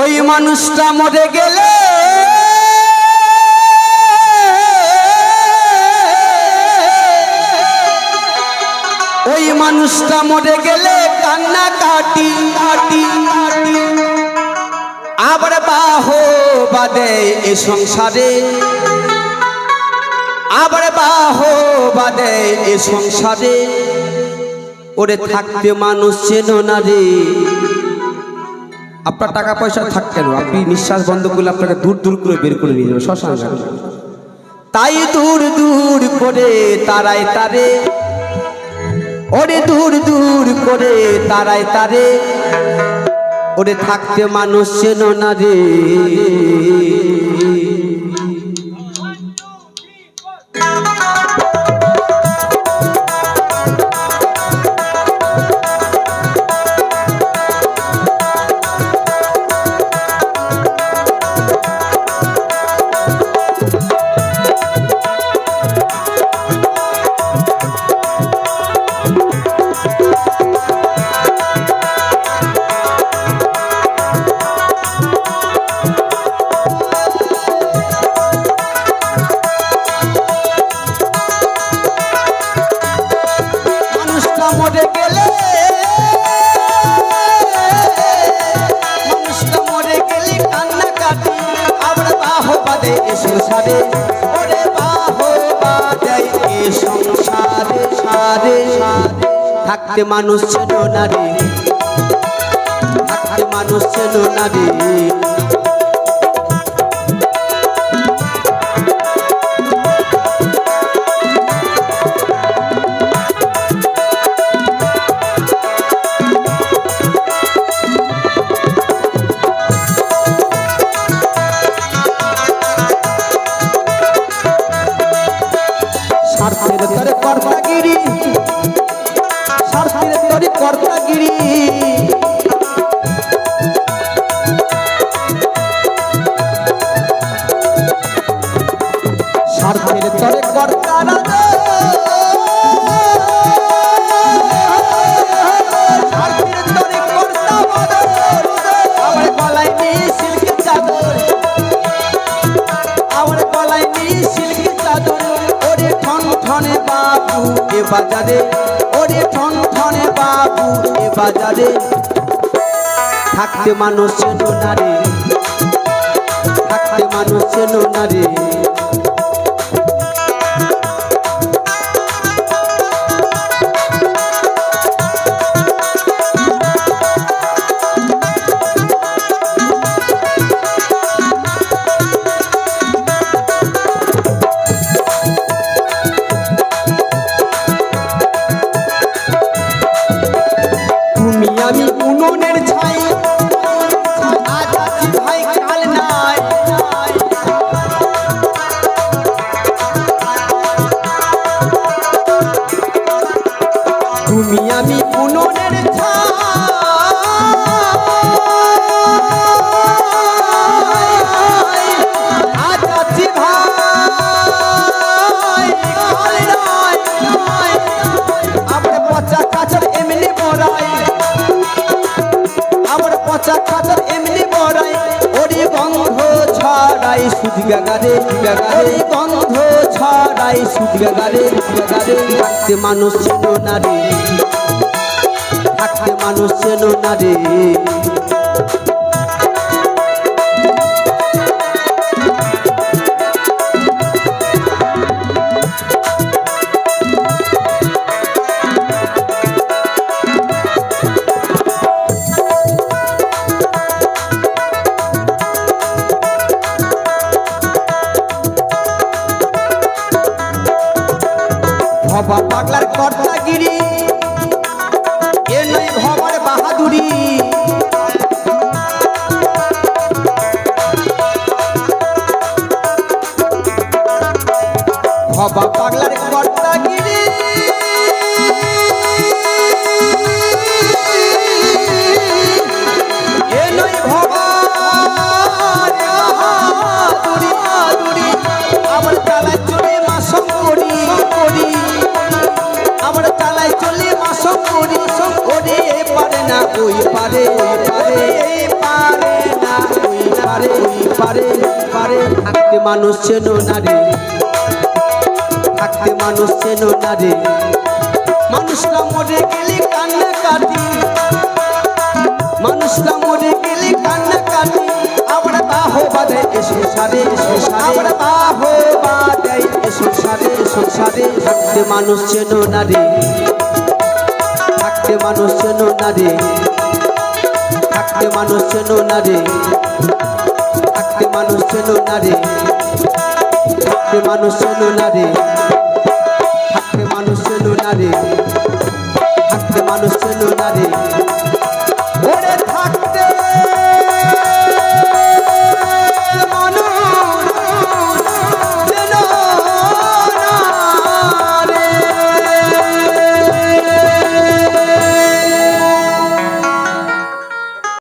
ওই মানুষটা মরে গেলে ওই মানুষটা মরে গেলে কান্না কাটি কাটি আবার বাহ বাদে এ সংসারে। আবার বাহ বাদে এ সংসারে। ওরে থাকতে মানুষ চেন না রে। আপনার টাকা পয়সা থাক কেন আপনি নিঃশ্বাস বন্ধ করলে আপনাকে দূর দূর করে বের করে নিয়ে যাবে, শ্মশান। তাই দূর দূর করে তারাই তারে, ওরে দূর দূর করে তারাই তারে, ওরে থাকতে মানুষ চেন না রে সংসারে, ওরে বাহ বাদে এ সংসারে, সারে থাকতে মানুষ চেন না রে, থাকতে মানুষ চেন না কর্তাগিরি। ঠন বাবু, এ বাজারে। ওরে ঠন ঠনে বাবু, এ বাজারে। থাকতে মানুষ নারী থাকতে মানুষ নারী কাচর এমনি বড়াই ওরে গন্ধ ছাড়াই সুদ গাগারে গাগারে গন্ধ ছাড়াই সুদ গাগারে গাগারে থাকতে মানুষ চেন না থাকতে মানুষ চেন ভবা পাগলার কর্তাগিরি। মানুষ চেনো না রে থাকতে মানুষ চেনো না রে মানুষরা মরে গেলে কান্না কাটি মানুষরা মরে গেলে কান্না কাটি আবার বাহ বাদে এসো সারে এসো সারে। আবার বাহ বাদে এসো সারে এসো সারে। থাকতে মানুষ চেনো না রে থাকতে মানুষ চেনো না রে থাকতে মানুষ চেনো না রে থাকতে মানুষ চেনো না রে মানুষ চেনো না রে